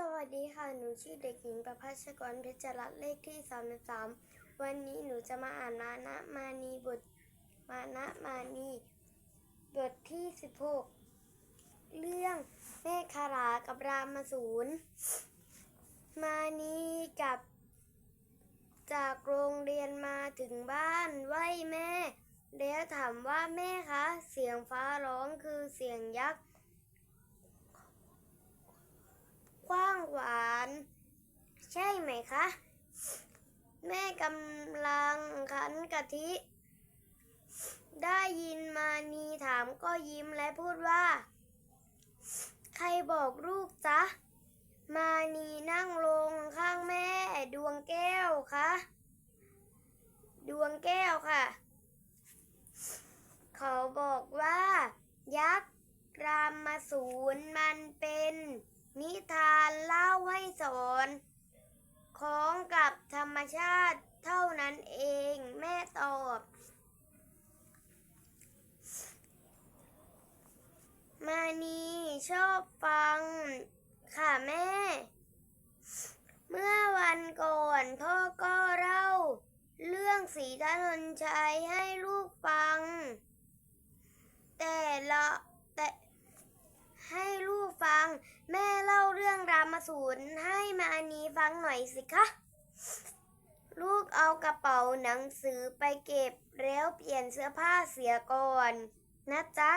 สวัสดีค่ะ หนูชื่อเด็กหญิงประภาชกรเพชรรัตน์เลขที่สามสามวันนี้หนูจะมาอ่านมานะมานีบทมานะมานีบทที่สิบหกเรื่องแม่คารากับรามสูรมานีกับจากโรงเรียนมาถึงบ้านไหว้แม่ แล้วถามว่าแม่คะ เสียงฟ้าร้องคือเสียงยักษ์ กว้างหวาน ใช่ไหมคะ แม่กำลังขัน กะทิ ได้ยินมานีถามก็ยิ้มและพูดว่า ใครบอกลูกจ๊ะ มานีนั่งลงข้างแม่ดวงแก้วคะ ดวงแก้วค่ะ เขาบอกว่า ยักษ์รามสูรมันเป็นนิทานเล่าให้สอน ของกับธรรมชาติ เท่านั้นเองแม่ตอบ มานีชอบฟัง ค่ะแม่ เมื่อวันก่อนพ่อก็เล่า เรื่องสีถนนชัยให้ลูกฟัง แต่ละแต่ให้ลูกฟัง แม่เล่าเรื่องรามสูรให้มานีฟังหน่อยสิคะ ลูกเอากระเป๋าหนังสือไปเก็บ แล้วเปลี่ยนเสื้อผ้าเสียก่อน นะจ๊ะ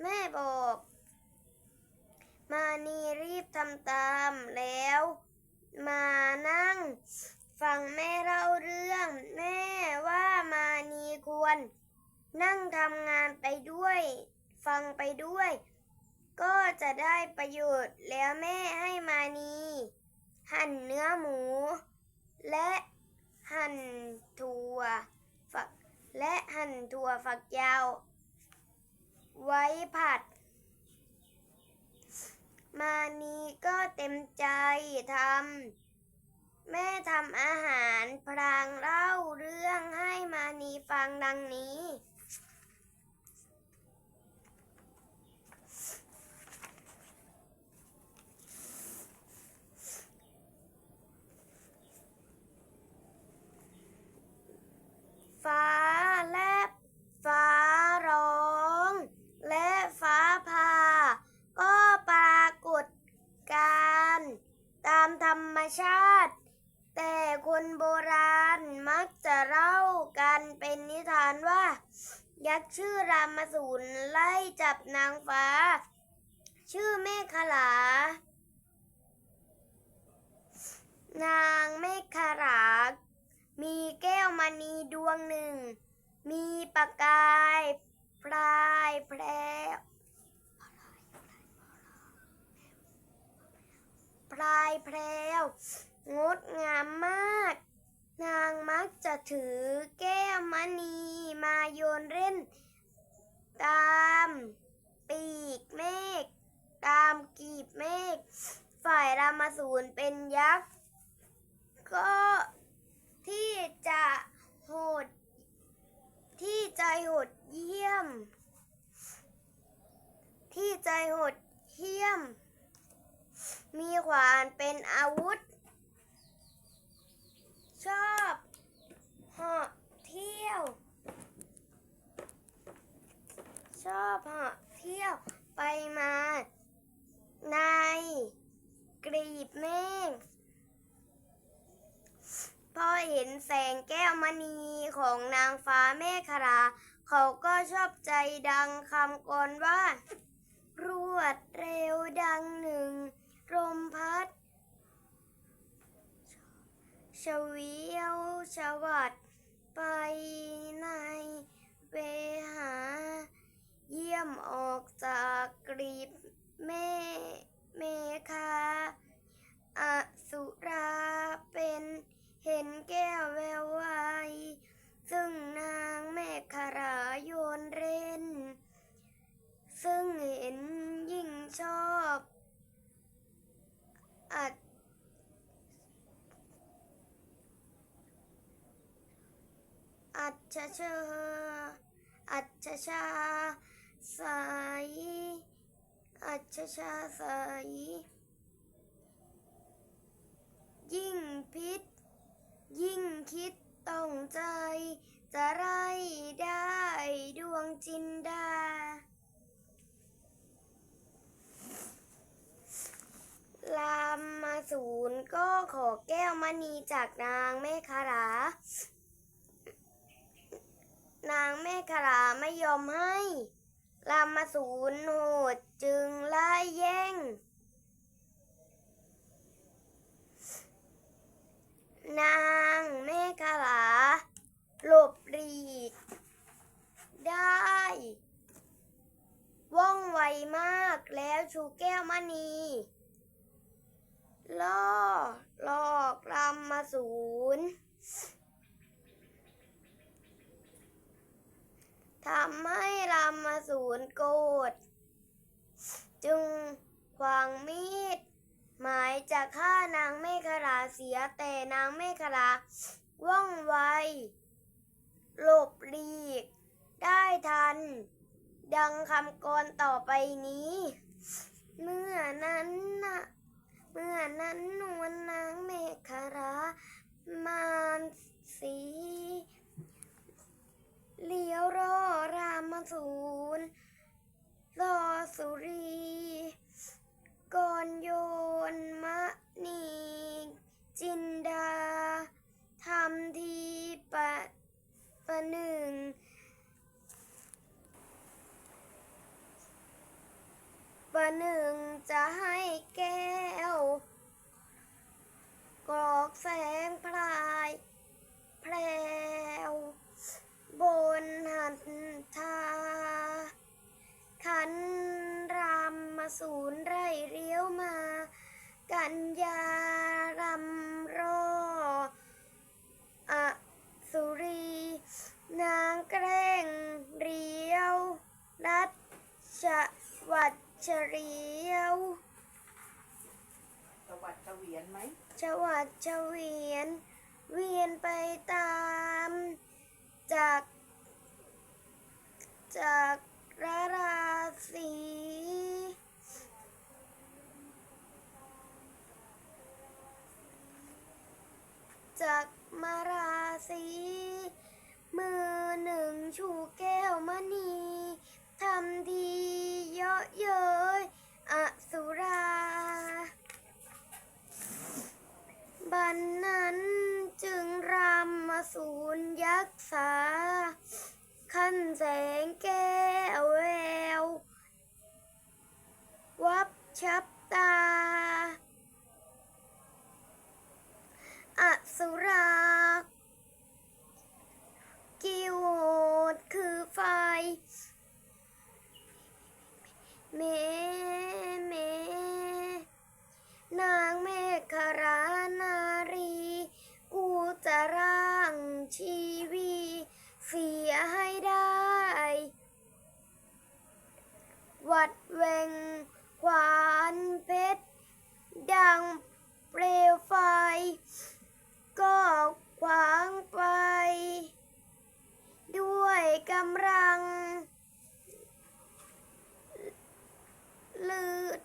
แม่บอก มานีรีบทำตามแล้ว มานั่ง ฟังแม่เล่าเรื่อง แม่ว่ามานีควร นั่งทำงานไปด้วย ฟังไปด้วย ก็จะได้ประโยชน์แล้วแม่ให้มานีหั่นเนื้อหมู และ หั่นถั่วฝักและหั่นถั่วฝักยาว ไว้ผัด มานีก็เต็มใจทำแม่ทำอาหารพรางเล่าเรื่องให้มานีฟังดังนี้ ฟ้าแลบฟ้าร้อง และฟ้าผ่า ก็ปรากฏการณ์ตามธรรมชาติ แต่คนโบราณมักจะเล่ากันเป็นนิทานว่า ยักษ์ชื่อรามสูรไล่จับนางฟ้า ชื่อเมฆขลา นางเมฆขลา มีแก้วมณีดวงหนึ่ง มีประกายพลายแพรว พลายแพรวงดงามมาก นางมักจะถือแก้วมณีมาโยนเล่น ตามปีกเมฆตามกีบเมฆฝ่ายรามาสูรเป็นยักษ์ ก็ที่จะโหด ที่ใจโหดเยี่ยม ที่ใจโหดเยี่ยม อาวุธ ชอบเหาะเที่ยว ชอบเหาะเที่ยวไปมา ในกรีบเมฆพอเห็นแสงแก้วมณีของนางฟ้าเมฆรา เขาก็ชอบใจดังคำกรว่า รวดเร็วดังหนึ่งลมพัด เฉวียวชวัดไปในเวหา เยี่ยมออกจากกรีบเมเมคาอสุราเป็นเห็นแก้วแวววายซึ่งนางแม่คาราโยนเล่น ชาอัจชาสายอัจชาสายยิ่งพิษ ยิ่งคิดต้องใจ จะไรได้ดวงจินดา ลามมาศูนย์ก็ขอแก้วมณีจากนางแม่คารา นางแม่คาราไม่ยอมให้รามาศูนย์โหดจึงไล่แย่ง นางแม่คาราหลบหลีก ได้ ว่องไวมากแล้วชูแก้วมณี ล่อหลอกรำมาศูนย์ทำให้รำมาศูนย์โกรธจึงควางมีด หมายจะฆ่านางเมฆราเสียแต่ นาราว่องไว หลบหลีก ได้ทัน ดังคำกรต่อไปนี้ เมื่อนั้นน่ะเมื่อนั้นนวลนางเมฆรามานสีเลี้ยวรอรามสูนรอสุรีก่อนโยนมะนีจินดา ทำทีปะประหนึ่ง ประหนึ่งจะให้แก้ว กรอกแสงพลายแพรว บนหันทา ขันรำมาศูนย์ไรเลี้ยวมา กัญญารำรออะสุรี นางแกล้งเรียว รัชวัด เฉรียวสวัสดเฉวียนไหมชวัดเฉวียน เวียนไปตาม จาก จากราราศีจากมาราศีมือหนึ่งชูแก้วมณีทำทีเยอะเย้ยอ สุรา บันนั้นจึงรำมาสูนย์ยักษา ขั้นแสงแก้วแวว วับชับตา อสุรา กิวโหดคือไฟ เมเม นางเมฆรานารี กูจะร่างชีวีเสียให้ได้ วั ดเวงขวานเพชร ดังเปลวไฟ ก็ขวางไป ด้วยกำลังลืด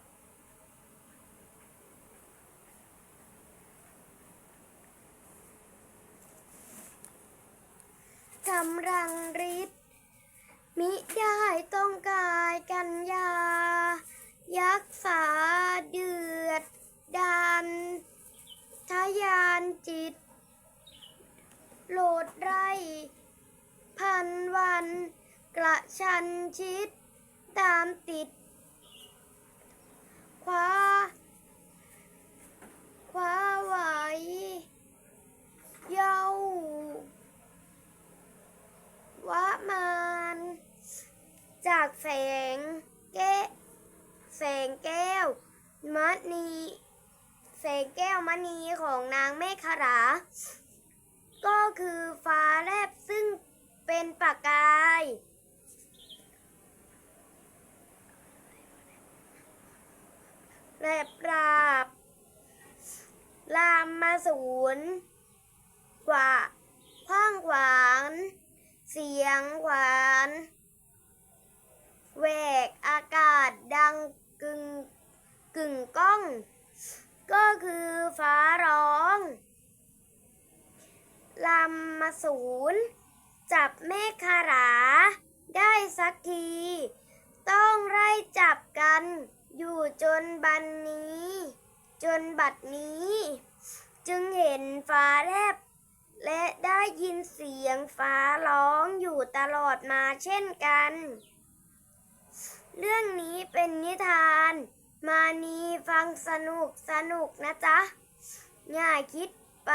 กำลังฤทธิ์ มิได้ต้องกายกัญญายักษาเดือดดัน ทยานจิต โหลดไร พันวัน กระชันชิด ตามติด คว้า คว้าไหวเย้าวะมานจากแสงแก้แสงแก้วมณี แสงแก้วมณีของนางเมฆรา ก็คือฟ้าแลบซึ่งเป็นประกาย แลบราบ ลามมาศูนย์กว่าคว้างขวาน เสียงหวานแหวกอากาศดังกึ่งกึ่งก้อง ก็คือฟ้าร้องลำมาศูนย์จับแม่คาราได้สักที ต้องไล่จับกัน อยู่จนบันนี้ จนบัดนี้ จึงเห็นฟ้าแลบ และได้ยินเสียงฟ้าร้องอยู่ตลอดมาเช่นกัน เรื่องนี้เป็นนิทาน มานีฟังสนุกสนุกนะจ๊ะอย่าคิดไป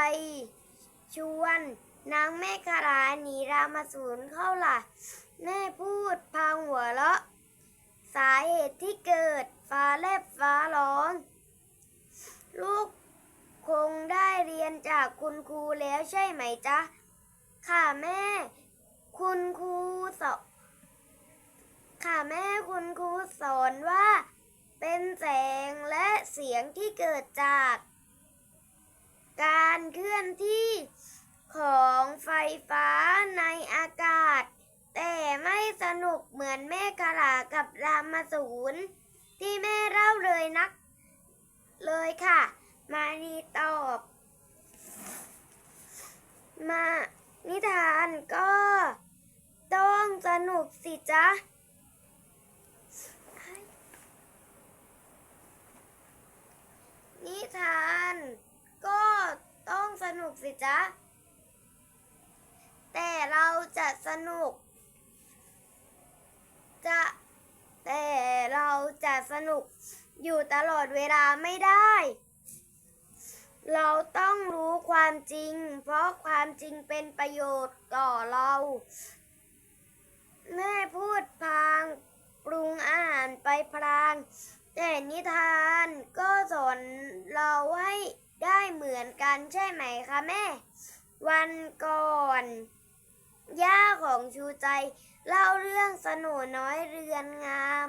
ชวน นางแม่คาราหนีรามาสูนเข้าล่ะ แม่พูดพางหัวเราะ สาเหตุที่เกิดฟ้าแลบฟ้าร้อง ลูกคงได้เรียนจากคุณครูแล้วใช่ไหมจ๊ะ ค่ะแม่ คุณครูสอนค่ะแม่คุณครูสอนว่า เป็นแสงและเสียงที่เกิดจาก การเคลื่อนที่ของไฟฟ้าในอากาศ แต่ไม่สนุกเหมือนแม่กะลากับรามสูนที่แม่เล่าเลยนัก เลยค่ะ มานีตอบ มานิทานก็ต้องสนุกสิจ๊ะ นิทาน ก็ต้องสนุกสิจ๊ะ แต่เราจะสนุก จะแต่เราจะสนุกอยู่ตลอดเวลาไม่ได้ เราต้องรู้ความจริง เพราะความจริงเป็นประโยชน์ต่อเรา แม่พูดพางปรุงอาหารไปพลาง แต่นิทานก็สอนเราให้ได้เหมือนกันใช่ไหมคะแม่ วันก่อน ย่าของชูใจ เล่าเรื่องสนุน้อยเรือนงาม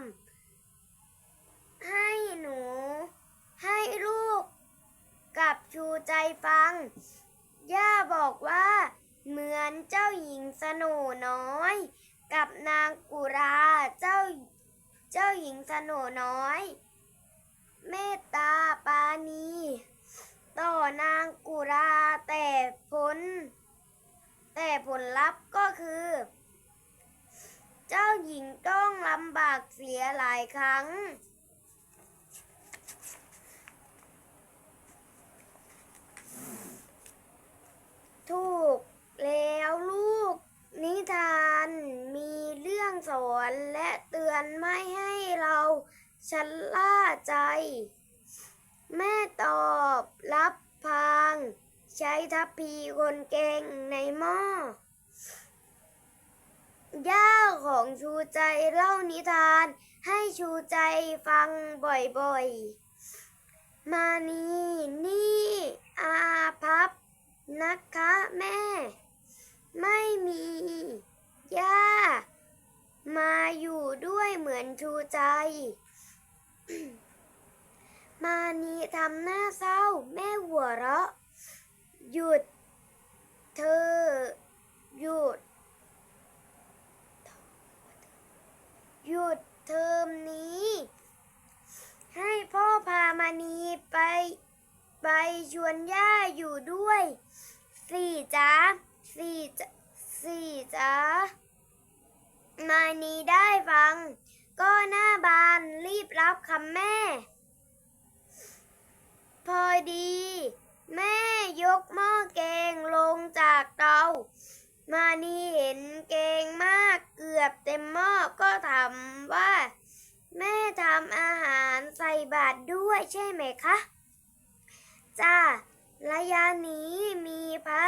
ให้หนู ให้ลูก กับชูใจฟัง ย่าบอกว่า เหมือนเจ้าหญิงสนุน้อย กับนางกุราเจ้า เจ้าหญิงสนุน้อย เมตตาปานี ต่อนางกุราแต่ผล แต่ผลลัพธ์ก็คือ เจ้าหญิงต้องลำบากเสียหลายครั้ง ถูกแล้วลูก นิทานมีเรื่องสอนและเตือนไม่ให้เราชันล่าใจ แม่ตอบรับพังใช้ทัพพีคนเก่งในหม้อย่าของชูใจเล่านิทานให้ชูใจฟังบ่อยๆ มานี่นี่อาพับนะคะแม่ ไม่มีย่ามาอยู่ด้วยเหมือนชูใจ มานีทำหน้าเศร้า แม่หัวเราะ หยุด เธอ หยุด หยุดเทอมนี้ ให้พ่อพามานีไป ไปชวนย่าอยู่ด้วยสี่จ้า สี่จ้าสี่จ้ามานีได้ฟัง ก็หน้าบานรีบรับคำแม่ พอดี แม่ยกหม้อแกงลงจากเตา มานีเห็นแกงมากเกือบเต็มหม้อก็ถามว่า แม่ทำอาหารใส่บาตรด้วยใช่ไหมคะ จ้าระยะนี้มีพระ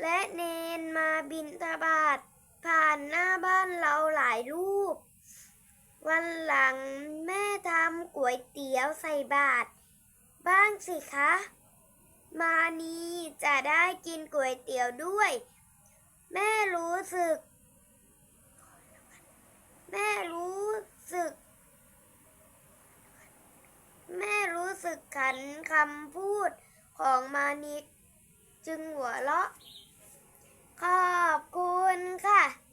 และเนนมาบินทบาทผ่านหน้าบ้านเราหลายรูป วันหลังแม่ทำก๋วยเตี๋ยวใส่บาตรบ้างสิคะ มานีจะได้กินก๋วยเตี๋ยวด้วย แม่รู้สึก แม่รู้สึก แม่รู้สึกขันคำพูดของมานิจึงหัวเราะ ขอบคุณค่ะ